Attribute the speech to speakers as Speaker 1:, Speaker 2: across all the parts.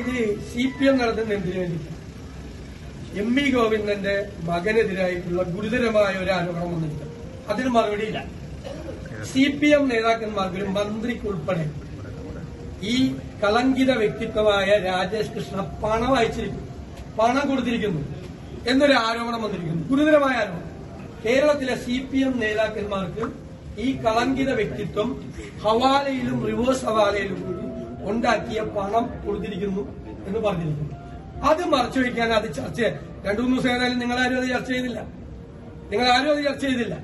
Speaker 1: ഇത് C P M നടത്തുന്ന എന്തിനു വേണ്ടിയിട്ടാണ് എം വി ഗോവിന്ദന്റെ മകനെതിരായിട്ടുള്ള ഗുരുതരമായ ഒരു ആരോപണം വന്നിട്ടുണ്ട്. അതിന് മറുപടിയില്ല സി പി എം നേതാക്കന്മാർക്ക് ഒരു മന്ത്രിക്കുൾപ്പെടെ ഈ കളങ്കിത വ്യക്തിത്വമായ രാജേഷ് കൃഷ്ണ പണം അയച്ചിരിക്കുന്നു. പണം കൊടുത്തിരിക്കുന്നു എന്നൊരു ആരോപണം വന്നിരിക്കുന്നു. ഗുരുതരമായ ആരോപണം. കേരളത്തിലെ സി പി എം നേതാക്കന്മാർക്ക് ഈ കളങ്കിത വ്യക്തിത്വം ഹവാലയിലും റിവേഴ്സ് ഹവാലയിലും കൂടി ഉണ്ടാക്കിയ പണം കൊടുത്തിരിക്കുന്നു എന്ന് പറഞ്ഞിരിക്കുന്നു. അത് മറച്ചു വയ്ക്കാൻ അത് ചർച്ച രണ്ടു മൂന്ന് ദിവസം ഏതായാലും നിങ്ങളാരും അത് ചർച്ച ചെയ്തില്ല. നിങ്ങൾ ആരും അത് ചർച്ച ചെയ്തില്ല.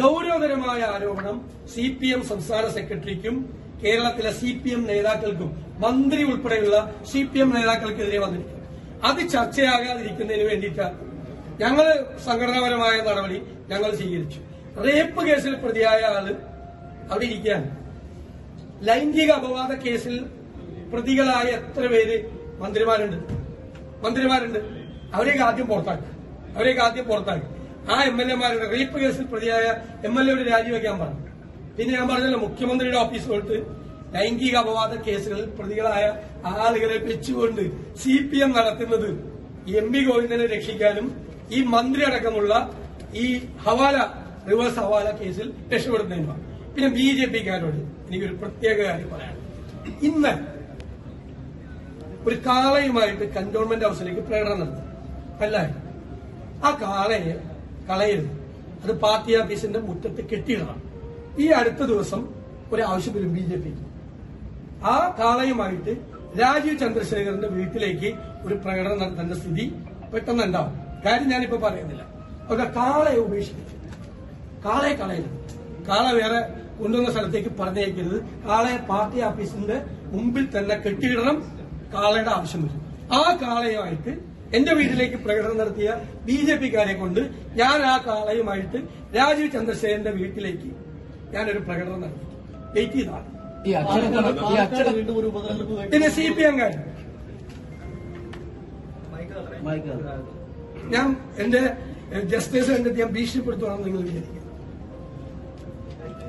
Speaker 1: ഗൗരവതരമായ ആരോപണം സി പി എം സംസ്ഥാന സെക്രട്ടറിക്കും കേരളത്തിലെ സി പി എം നേതാക്കൾക്കും മന്ത്രി ഉൾപ്പെടെയുള്ള സി പി എം നേതാക്കൾക്കെതിരെ വന്നിരിക്കുന്നു. അത് ചർച്ചയാകാതിരിക്കുന്നതിന് വേണ്ടിയിട്ടാണ് ഞങ്ങൾ സംഘടനാപരമായ നടപടി ഞങ്ങൾ സ്വീകരിച്ചു. റേപ്പ് കേസിൽ പ്രതിയായ ആൾ അവിടെ ഇരിക്കുകയാണ്. ലൈംഗിക അപവാദ കേസിൽ പ്രതികളായ എത്ര പേര് മന്ത്രിമാരുണ്ട്? മന്ത്രിമാരുണ്ട്. അവരെയൊക്കെ ആദ്യം പുറത്താക്കി. അവരെയൊക്കെ ആദ്യം പുറത്താക്കി. ആ എം എൽ എമാരുടെ റേപ്പ് കേസിൽ പ്രതിയായ എം എൽ എയുടെ രാജിവെക്കാൻ പറഞ്ഞു. പിന്നെ ഞാൻ പറഞ്ഞല്ലോ മുഖ്യമന്ത്രിയുടെ ഓഫീസ് തൊട്ട് ലൈംഗിക അപവാദ കേസുകളിൽ പ്രതികളായ ആളുകളെ വെച്ചുകൊണ്ട് സി പി എം നടത്തുന്നത് എം പി ഗോവിന്ദനെ രക്ഷിക്കാനും ഈ മന്ത്രി അടക്കമുള്ള ഈ ഹവാല റിവേഴ്സ് ഹവാല കേസിൽ രക്ഷപ്പെടുന്നതിനുമാണ്. പിന്നെ ബി ജെ പിക്കാരോട് എനിക്കൊരു പ്രത്യേക കാര്യം പറയാനുള്ളത് ഇന്ന് ഒരു കാളയുമായിട്ട് കന്റോൺമെന്റ് ഹൗസിലേക്ക് പ്രേരണ നടത്തി. അല്ല ആ കാളയെ കളയരുത്. അത് പാർട്ടി ഓഫീസിന്റെ മുറ്റത്ത് കെട്ടിയിടണം. ഈ അടുത്ത ദിവസം ഒരു ആവശ്യം വരും ബി ജെ പിക്ക് ആ കാളയുമായിട്ട് രാജീവ് ചന്ദ്രശേഖരന്റെ വീട്ടിലേക്ക് ഒരു പ്രകടനം നടത്തേണ്ട സ്ഥിതി പെട്ടെന്ന് ഉണ്ടാവും കാര്യം ഞാനിപ്പോ പറയുന്നില്ല. അവരുടെ കാളയെ ഉപേക്ഷിച്ചു കാളയെ കളയരുത്. കാള വേറെ കൊണ്ടുവന്ന സ്ഥലത്തേക്ക് പറഞ്ഞയക്കരുത്. കാളയെ പാർട്ടി ഓഫീസിന്റെ മുമ്പിൽ തന്നെ കെട്ടിയിടണം. കാളയുടെ ആവശ്യം വരും. ആ കാളയുമായിട്ട് എന്റെ വീട്ടിലേക്ക് പ്രകടനം നടത്തിയ ബി ജെ പിക്കാരെ കൊണ്ട് ഞാൻ ആ കാളയുമായിട്ട് രാജീവ് ചന്ദ്രശേഖരന്റെ വീട്ടിലേക്ക് ഞാനൊരു പ്രകടനം നടത്തി. വെയിറ്റ് ചെയ്താണ്. പിന്നെ സി പി എം എംകാർ ഞാൻ എന്റെ ജസ്റ്റിസ് കണ്ടെത്തി ഞാൻ ഭീഷണിപ്പെടുത്തുവാണെന്ന് നിങ്ങൾ വിചാരിക്കുക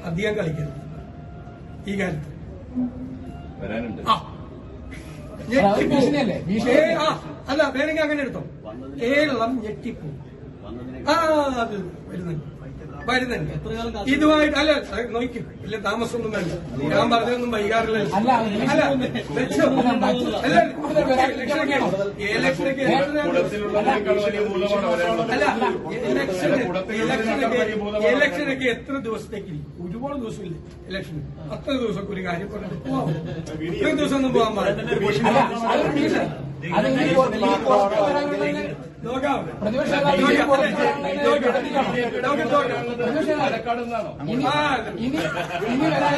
Speaker 1: അധികം കളിക്കരുത്. ഈ കാര്യത്തിൽ
Speaker 2: വരാനുണ്ട്.
Speaker 1: ആ. അല്ല വേണമെങ്കിൽ അങ്ങനെ എടുത്തോ. കേരളം ഞെട്ടിപ്പോ. ആ അത് വരുന്നുണ്ട് വരുന്നുണ്ട് ഇതുമായിട്ട് അല്ല നോക്കും ഇല്ല താമസമൊന്നും വേണ്ട ഞാൻ പറഞ്ഞൊന്നും വൈകാറില്ല
Speaker 2: അല്ല,
Speaker 1: ഇലക്ഷനൊക്കെ എത്ര ദിവസത്തേക്ക്? ഒരുപാട് ദിവസമില്ല ഇലക്ഷൻ അത്ര ദിവസം ഒരു കാര്യം പറഞ്ഞു പോവാം ഇത്രയും ദിവസം ഒന്നും പോകാൻ പാടില്ല നോക്കാം
Speaker 2: പ്രതിപക്ഷ നിന്നാണോ ഇനി ഇനി വരാൻ